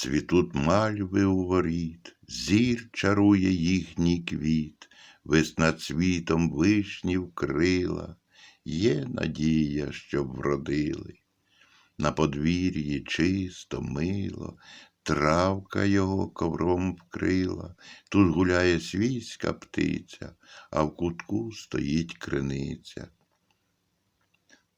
Цвітуть мальви у воріт, зір чарує їхній квіт, весна цвітом вишні вкрила, є надія, щоб вродили. На подвір'ї чисто, мило, травка його ковром вкрила, тут гуляє свійська птиця, а в кутку стоїть криниця.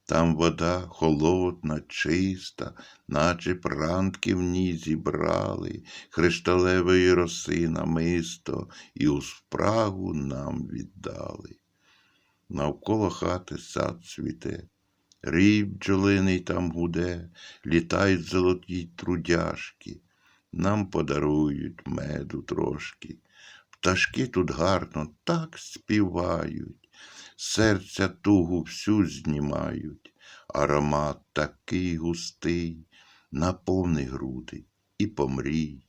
Там вода холодна, чиста, наче пранки в ній зібрали, кришталевої роси намисто і у спрагу нам віддали. Навколо хати сад цвіте, рій бджолиний там гуде, літають золоті трудяшки, нам подарують меду трошки. Пташки тут гарно так співають, серця тугу всю знімають, аромат такий густий, наповни груди і помрій.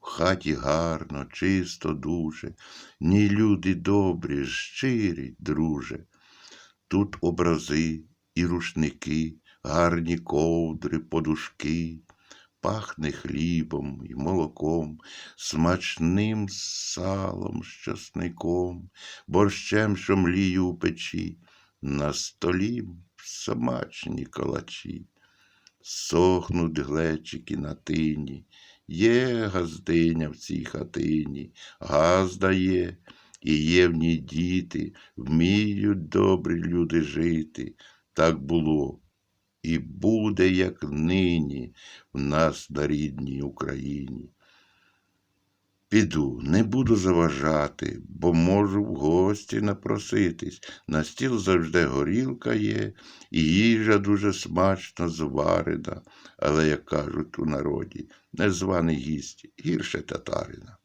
В хаті гарно, чисто дуже, ні люди добрі, щирі, друже. Тут образи і рушники, гарні ковдри, подушки, пахне хлібом і молоком, смачним салом з часником, борщем, що мліє у печі, на столі смачні калачі. Сохнуть глечики на тині, є газдиня в цій хатині, газда є, і є в ній діти, вміють добрі люди жити. Так було і буде, як нині, в нас на рідній Україні. Піду, не буду заважати, бо можу в гості напроситись. На стіл завжди горілка є, і їжа дуже смачно зварена, але, як кажуть у народі, незваний гість гірше татарина.